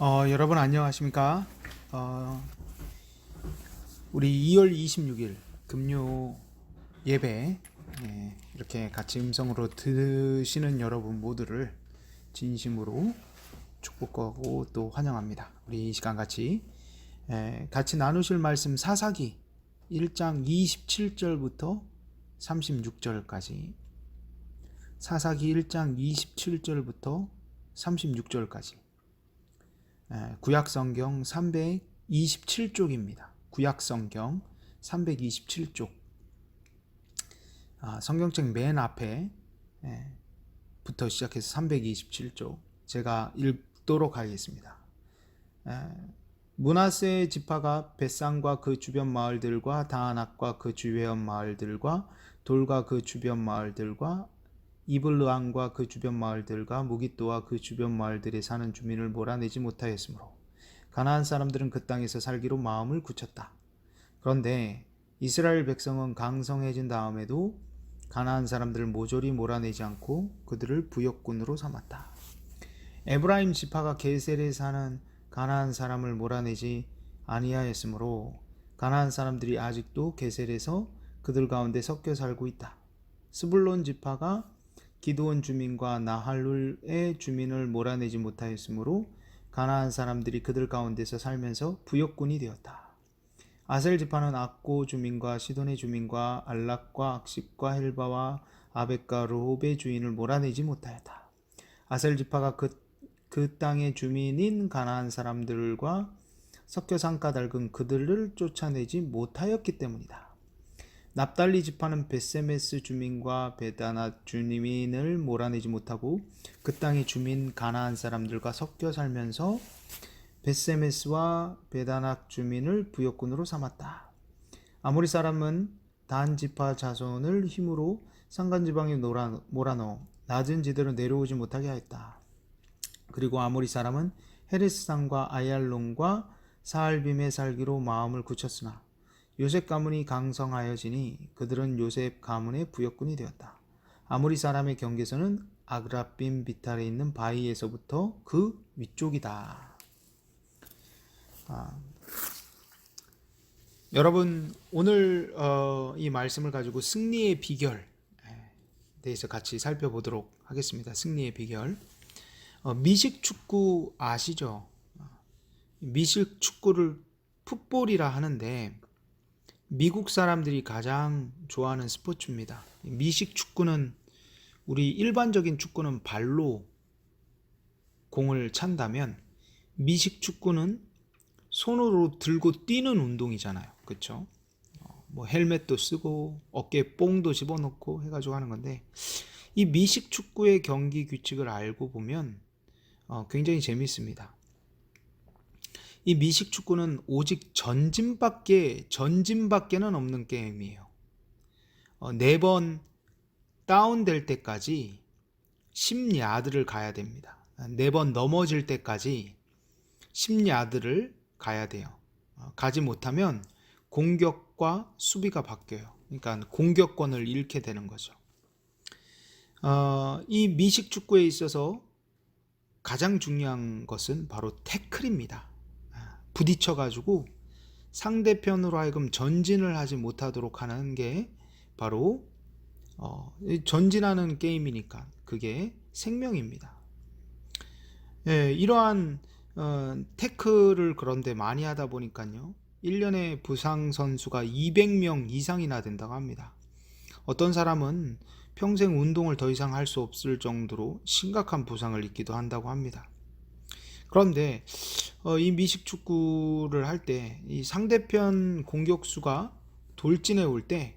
어, 여러분 안녕하십니까? 어, 우리 2월 26일 금요 예배 예, 이렇게 같이 음성으로 들으시는 여러분 모두를 진심으로 축복하고 또 환영합니다. 우리 이 시간 같이 예, 같이 나누실 말씀 사사기 1장 27절부터 36절까지 사사기 1장 27절부터 36절까지 예, 구약 성경 327쪽입니다. 구약 성경 327쪽. 아, 성경책 맨 앞에 예, 부터 시작해서 327쪽 제가 읽도록 하겠습니다. 예, 문하세 지파가 벳산과 그 주변 마을들과 다하낙과 그 주변 마을들과 돌과 그 주변 마을들과 이블르안과 그 주변 마을들과 무기또와 그 주변 마을들에 사는 주민을 몰아내지 못하였으므로 가나안 사람들은 그 땅에서 살기로 마음을 굳혔다. 그런데 이스라엘 백성은 강성해진 다음에도 가나안 사람들을 모조리 몰아내지 않고 그들을 부역군으로 삼았다. 에브라임 지파가 게셀에 사는 가나안 사람을 몰아내지 아니하였으므로 가나안 사람들이 아직도 게셀에서 그들 가운데 섞여 살고 있다. 스불론 지파가 기드온 주민과 나할룰의 주민을 몰아내지 못하였으므로 가나안 사람들이 그들 가운데서 살면서 부역군이 되었다. 아셀 지파는 악고 주민과 시돈의 주민과 알락과 악십과 헬바와 아벡과 르홉의 주인을 몰아내지 못하였다. 아셀 지파가 그, 그 땅의 주민인 가나안 사람들과 산 까닭은 그들을 쫓아내지 못하였기 때문이다. 납달리 지파는 베세메스 주민과 베다나 주민을 몰아내지 못하고 그 땅의 주민 가나안 사람들과 섞여 살면서 베세메스와 베다낙 주민을 부역군으로 삼았다. 아모리 사람은 단 지파 자손을 힘으로 산간 지방에 몰아넣어 낮은 지대로 내려오지 못하게 하였다. 그리고 아모리 사람은 헤레스산과 아얄론과 사알빔에 살기로 마음을 굳혔으나 요셉 가문이 강성하여지니 그들은 요셉 가문의 부역군이 되었다. 아모리 사람의 경계선은 아그라빔 비탈에 있는 바위에서부터 그 위쪽이다. 아, 여러분 오늘 어, 이 말씀을 가지고 승리의 비결 대해서 같이 살펴보도록 하겠습니다. 승리의 비결. 어, 미식 축구 아시죠? 미식 축구를 풋볼이라 하는데 미국 사람들이 가장 좋아하는 스포츠입니다. 미식 축구는 우리 일반적인 축구는 발로 공을 찬다면 미식 축구는 손으로 들고 뛰는 운동이잖아요. 그렇죠? 뭐 헬멧도 쓰고 어깨에 뽕도 집어넣고 해가지고 하는 건데 이 미식 축구의 경기 규칙을 알고 보면 어, 굉장히 재밌습니다. 이 미식 축구는 오직 전진밖에 전진밖에는 없는 게임이에요. 어, 네번 다운될 때까지 10야드를 가야 됩니다. 네 번 넘어질 때까지 10야드를 가야 돼요. 어, 가지 못하면 공격과 수비가 바뀌어요. 그러니까 공격권을 잃게 되는 거죠. 어, 이 미식 축구에 있어서 가장 중요한 것은 바로 태클입니다. 부딪혀가지고 상대편으로 하여금 전진을 하지 못하도록 하는 게 바로 어, 전진하는 게임이니까 그게 생명입니다. 예, 이러한 어, 태클을 그런데 많이 하다 보니까요. 1년에 부상 선수가 200명 이상이나 된다고 합니다. 어떤 사람은 평생 운동을 더 이상 할 수 없을 정도로 심각한 부상을 입기도 한다고 합니다. 그런데 어, 이 미식 축구를 할 때 이 상대편 공격수가 돌진해 올때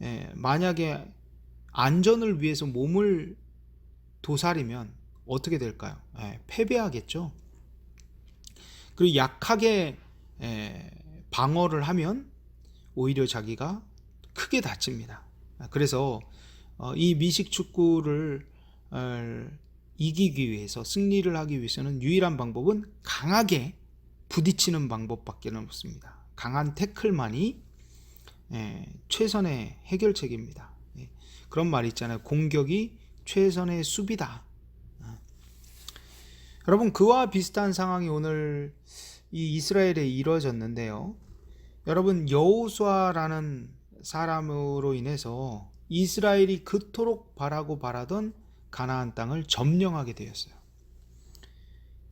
예, 만약에 안전을 위해서 몸을 도사리면 어떻게 될까요? 예, 패배하겠죠. 그리고 약하게 예, 방어를 하면 오히려 자기가 크게 다칩니다. 그래서 어, 이 미식 축구를 어, 이기기 위해서 승리를 하기 위해서는 유일한 방법은 강하게 부딪히는 방법밖에 없습니다. 강한 태클만이 예, 최선의 해결책입니다. 예, 그런 말 있잖아요. 공격이 최선의 수비다. 여러분 그와 비슷한 상황이 오늘 이 이스라엘에 이루어졌는데요. 여러분 여호수아라는 사람으로 인해서 이스라엘이 그토록 바라고 바라던 가나안 땅을 점령하게 되었어요.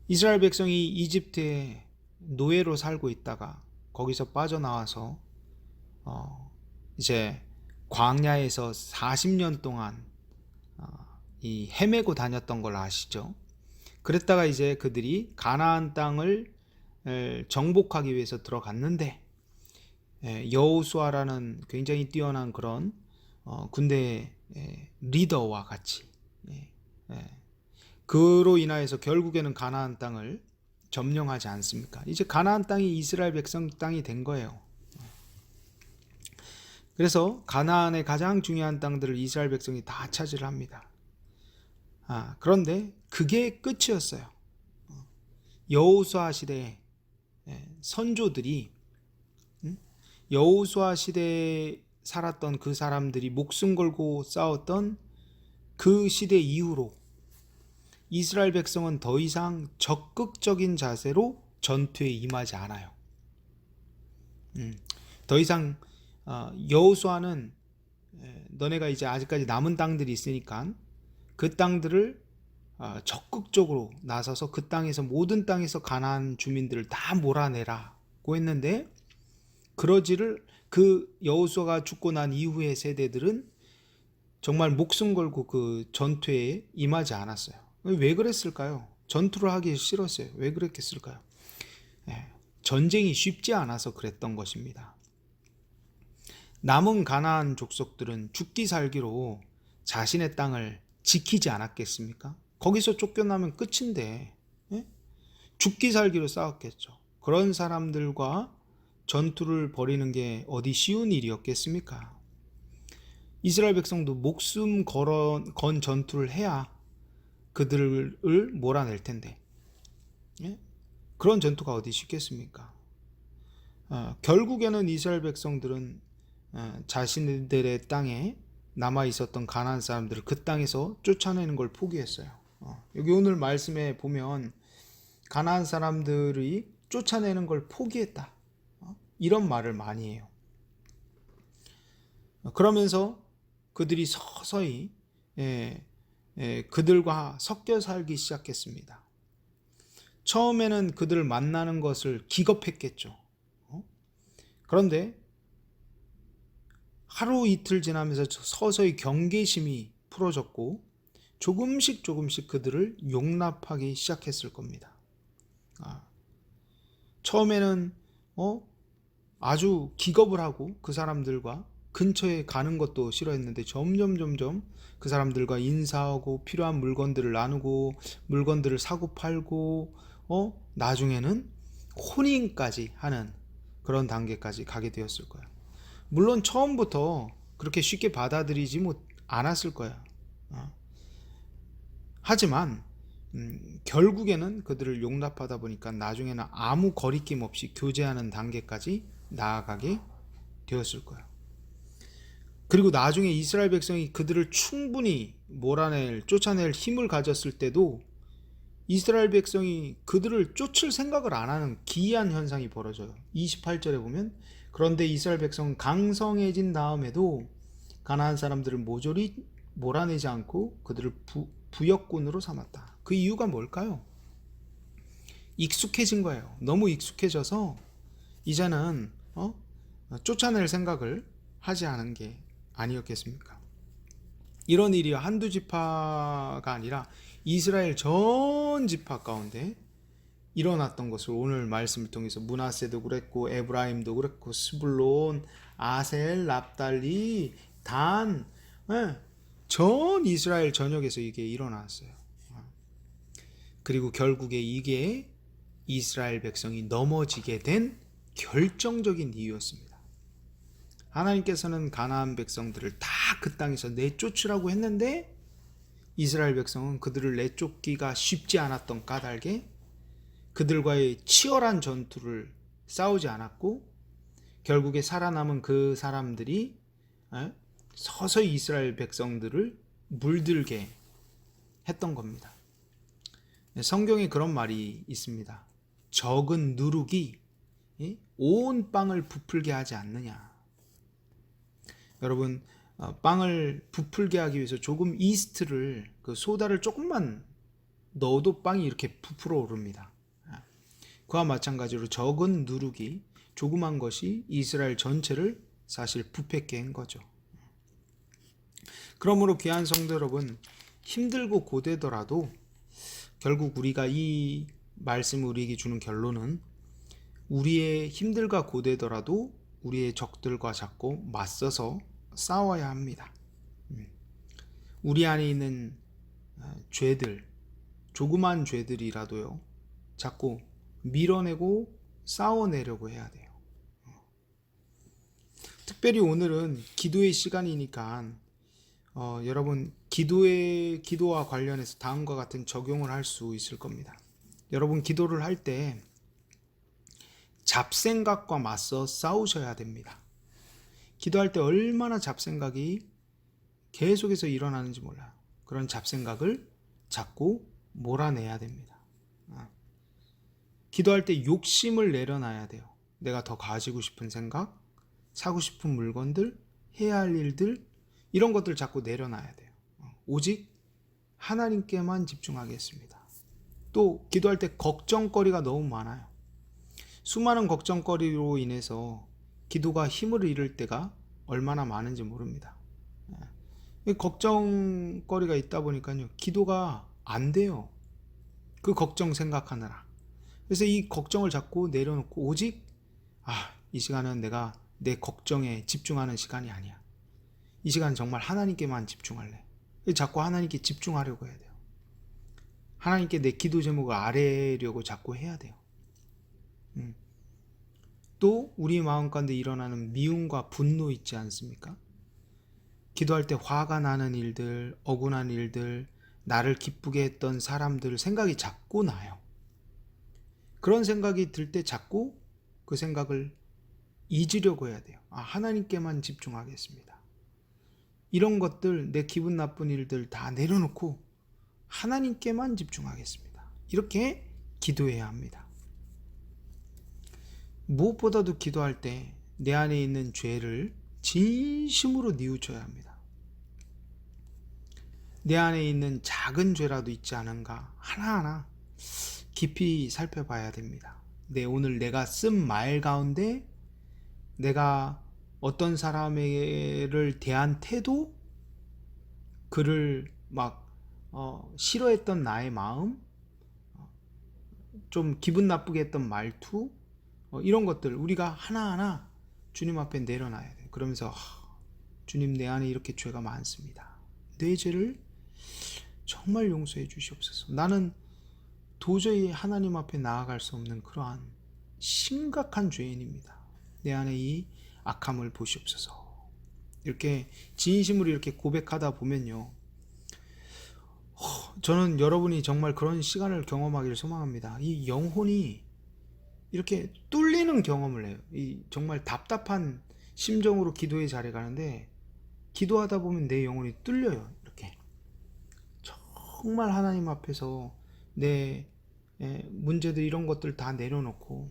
이스라엘 백성이 이집트에 노예로 살고 있다가 거기서 빠져나와서 어, 이제 광야에서 40년 동안 어, 이 헤매고 다녔던 걸 아시죠? 그랬다가 이제 그들이 가나안 땅을 에, 정복하기 위해서 들어갔는데 에, 여호수아라는 굉장히 뛰어난 그런 어, 군대 의 리더와 같이. 그로 인하여서 결국에는 가나안 땅을 점령하지 않습니까? 이제 가나안 땅이 이스라엘 백성 땅이 된 거예요. 그래서 가나안의 가장 중요한 땅들을 이스라엘 백성이 다 차지를 합니다. 아, 그런데 그게 끝이었어요. 여호수아 시대에 예, 선조들이 음? 여호수아 시대에 살았던 그 사람들이 목숨 걸고 싸웠던 그 시대 이후로 이스라엘 백성은 더 이상 적극적인 자세로 전투에 임하지 않아요. 음, 더 이상 어, 여호수아는 에, 너네가 이제 아직까지 남은 땅들이 있으니까 그 땅들을 어, 적극적으로 나서서 그 땅에서 모든 땅에서 가나안 주민들을 다 몰아내라고 했는데 그러지를 그 여호수아가 죽고 난 이후의 세대들은 정말 목숨 걸고 그 전투에 임하지 않았어요. 왜 그랬을까요? 전투를 하기 싫었어요. 왜 그랬겠을까요? 예, 전쟁이 쉽지 않아서 그랬던 것입니다. 남은 가나안 족속들은 죽기 살기로 자신의 땅을 지키지 않았겠습니까? 거기서 쫓겨나면 끝인데 예? 죽기 살기로 싸웠겠죠. 그런 사람들과 전투를 벌이는 게 어디 쉬운 일이었겠습니까? 이스라엘 백성도 목숨 걸어, 건 전투를 해야 그들을 몰아낼 텐데 예? 그런 전투가 어디 쉽겠습니까? 어, 결국에는 이스라엘 백성들은 어, 자신들의 땅에 남아 있었던 가나안 사람들을 그 땅에서 쫓아내는 걸 포기했어요. 어, 여기 오늘 말씀에 보면 가나안 사람들이 쫓아내는 걸 포기했다. 어? 이런 말을 많이 해요. 어, 그러면서 그들이 서서히 예, 예, 그들과 섞여 살기 시작했습니다. 처음에는 그들을 만나는 것을 기겁했겠죠. 어? 그런데 하루 이틀 지나면서 서서히 경계심이 풀어졌고 조금씩 조금씩 그들을 용납하기 시작했을 겁니다. 아, 처음에는 어 아주 기겁을 하고 그 사람들과 근처에 가는 것도 싫어했는데 점점 점점 그 사람들과 인사하고 필요한 물건들을 나누고 물건들을 사고 팔고 어 나중에는 혼인까지 하는 그런 단계까지 가게 되었을 거야. 물론 처음부터 그렇게 쉽게 받아들이지 못 않았을 거야. 어. 하지만 음, 결국에는 그들을 용납하다 보니까 나중에는 아무 거리낌 없이 교제하는 단계까지 나아가게 되었을 거야. 그리고 나중에 이스라엘 백성이 그들을 충분히 몰아낼, 쫓아낼 힘을 가졌을 때도 이스라엘 백성이 그들을 쫓을 생각을 안 하는 기이한 현상이 벌어져요. 28절에 보면 그런데 이스라엘 백성은 강성해진 다음에도 가나안 사람들을 모조리 몰아내지 않고 그들을 부, 부역군으로 삼았다. 그 이유가 뭘까요? 익숙해진 거예요. 너무 익숙해져서 이제는 어? 쫓아낼 생각을 하지 않은 게 아니었겠습니까? 이런 일이 한두 지파가 아니라 이스라엘 전 지파 가운데 일어났던 것을 오늘 말씀을 통해서 문하세도 그랬고 에브라임도 그랬고 스불론, 아셀, 납달리, 단, 예, 전 이스라엘 전역에서 이게 일어났어요. 그리고 결국에 이게 이스라엘 백성이 넘어지게 된 결정적인 이유였습니다. 하나님께서는 가나안 백성들을 다 그 땅에서 내쫓으라고 했는데 이스라엘 백성은 그들을 내쫓기가 쉽지 않았던 까닭에 그들과의 치열한 전투를 싸우지 않았고 결국에 살아남은 그 사람들이 서서히 이스라엘 백성들을 물들게 했던 겁니다. 성경에 그런 말이 있습니다. 적은 누룩이 예? 온 빵을 부풀게 하지 않느냐. 여러분 어, 빵을 부풀게 하기 위해서 조금 이스트를 그 소다를 조금만 넣어도 빵이 이렇게 부풀어 오릅니다. 아, 그와 마찬가지로 적은 누룩이 조그만 것이 이스라엘 전체를 사실 부패케 한 거죠. 그러므로 귀한 성도 여러분 힘들고 고되더라도 결국 우리가 이 말씀을 우리에게 주는 결론은 우리의 힘들과 고되더라도 우리의 적들과 자꾸 맞서서 싸워야 합니다. 음. 우리 안에 있는 어, 죄들, 조그만 죄들이라도요, 자꾸 밀어내고 싸워내려고 해야 돼요. 어. 특별히 오늘은 기도의 시간이니까 어, 여러분 기도의 기도와 관련해서 다음과 같은 적용을 할 수 있을 겁니다. 여러분 기도를 할 때 잡생각과 맞서 싸우셔야 됩니다. 기도할 때 얼마나 잡생각이 계속해서 일어나는지 몰라요. 그런 잡생각을 자꾸 몰아내야 됩니다. 아. 기도할 때 욕심을 내려놔야 돼요. 내가 더 가지고 싶은 생각, 사고 싶은 물건들, 해야 할 일들, 이런 것들 자꾸 내려놔야 돼요. 어, 오직 하나님께만 집중하겠습니다. 또 기도할 때 걱정거리가 너무 많아요. 수많은 걱정거리로 인해서 기도가 힘을 잃을 때가 얼마나 많은지 모릅니다. 예. 걱정거리가 있다 보니까요, 기도가 안 돼요. 그 걱정 생각하느라. 그래서 이 걱정을 자꾸 내려놓고 오직 아, 이 시간은 내가 내 걱정에 집중하는 시간이 아니야. 이 시간 정말 하나님께만 집중할래. 자꾸 하나님께 집중하려고 해야 돼요. 하나님께 내 기도 제목을 아뢰려고 자꾸 해야 돼요. 음. 또 우리 마음 가운데 일어나는 미움과 분노 있지 않습니까? 기도할 때 화가 나는 일들, 억울한 일들, 나를 기쁘게 했던 사람들 생각이 자꾸 나요. 그런 생각이 들 때 자꾸 그 생각을 잊으려고 해야 돼요. 아, 하나님께만 집중하겠습니다. 이런 것들, 내 기분 나쁜 일들 다 내려놓고 하나님께만 집중하겠습니다. 이렇게 기도해야 합니다. 무엇보다도 기도할 때 내 안에 있는 죄를 진심으로 뉘우쳐야 합니다. 내 안에 있는 작은 죄라도 있지 않은가 하나하나 깊이 살펴봐야 됩니다. 내 오늘 내가 쓴 말 가운데 내가 어떤 사람을 대한 태도, 그를 막 어, 싫어했던 나의 마음, 어, 좀 기분 나쁘게 했던 말투, 어, 이런 것들 우리가 하나하나 주님 앞에 내려놔야 돼요. 그러면서 하, 주님 내 안에 이렇게 죄가 많습니다. 내 죄를 정말 용서해 주시옵소서. 나는 도저히 하나님 앞에 나아갈 수 없는 그러한 심각한 죄인입니다. 내 안에 이 악함을 보시옵소서. 이렇게 진심으로 이렇게 고백하다 보면요. 저는 여러분이 정말 그런 시간을 경험하기를 소망합니다. 이 영혼이 이렇게 뚫리는 경험을 해요. 이 정말 답답한 심정으로 기도의 자리에 가는데 기도하다 보면 내 영혼이 뚫려요. 이렇게 정말 하나님 앞에서 내 문제들 이런 것들 다 내려놓고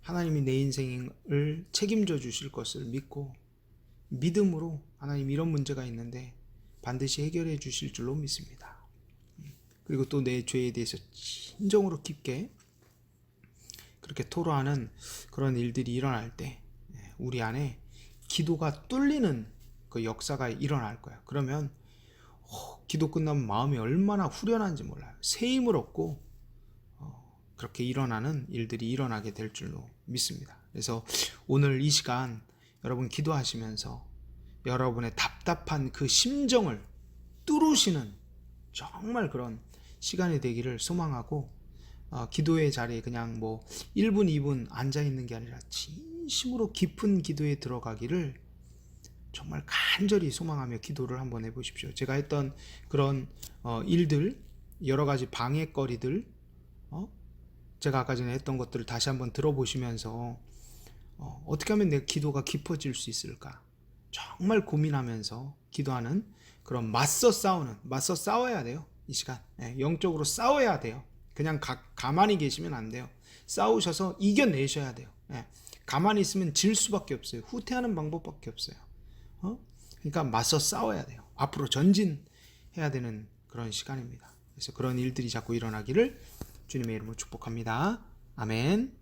하나님이 내 인생을 책임져 주실 것을 믿고 믿음으로 하나님 이런 문제가 있는데 반드시 해결해 주실 줄로 믿습니다. 그리고 또 내 죄에 대해서 진정으로 깊게 그렇게 토로하는 그런 일들이 일어날 때 우리 안에 기도가 뚫리는 그 역사가 일어날 거야. 그러면 어, 기도 끝나면 마음이 얼마나 후련한지 몰라요. 새 힘을 얻고 그렇게 일어나는 일들이 일어나게 될 줄로 믿습니다. 그래서 오늘 이 시간 여러분 기도하시면서 여러분의 답답한 그 심정을 뚫으시는 정말 그런 시간이 되기를 소망하고 어, 기도의 자리에 그냥 뭐 1분, 2분 앉아 있는 게 아니라 진심으로 깊은 기도에 들어가기를 정말 간절히 소망하며 기도를 한번 해보십시오. 제가 했던 그런 어, 일들, 여러 가지 방해거리들, 어? 제가 아까 전에 했던 것들을 다시 한번 들어보시면서 어, 어떻게 하면 내 기도가 깊어질 수 있을까? 정말 고민하면서 기도하는 그런 맞서 싸우는, 맞서 싸워야 돼요. 이 시간. 예, 영적으로 싸워야 돼요. 그냥 가, 가만히 계시면 안 돼요. 싸우셔서 이겨내셔야 돼요. 예, 가만히 있으면 질 수밖에 없어요. 후퇴하는 방법밖에 없어요. 어? 그러니까 맞서 싸워야 돼요. 앞으로 전진해야 되는 그런 시간입니다. 그래서 그런 일들이 자꾸 일어나기를 주님의 이름으로 축복합니다. 아멘.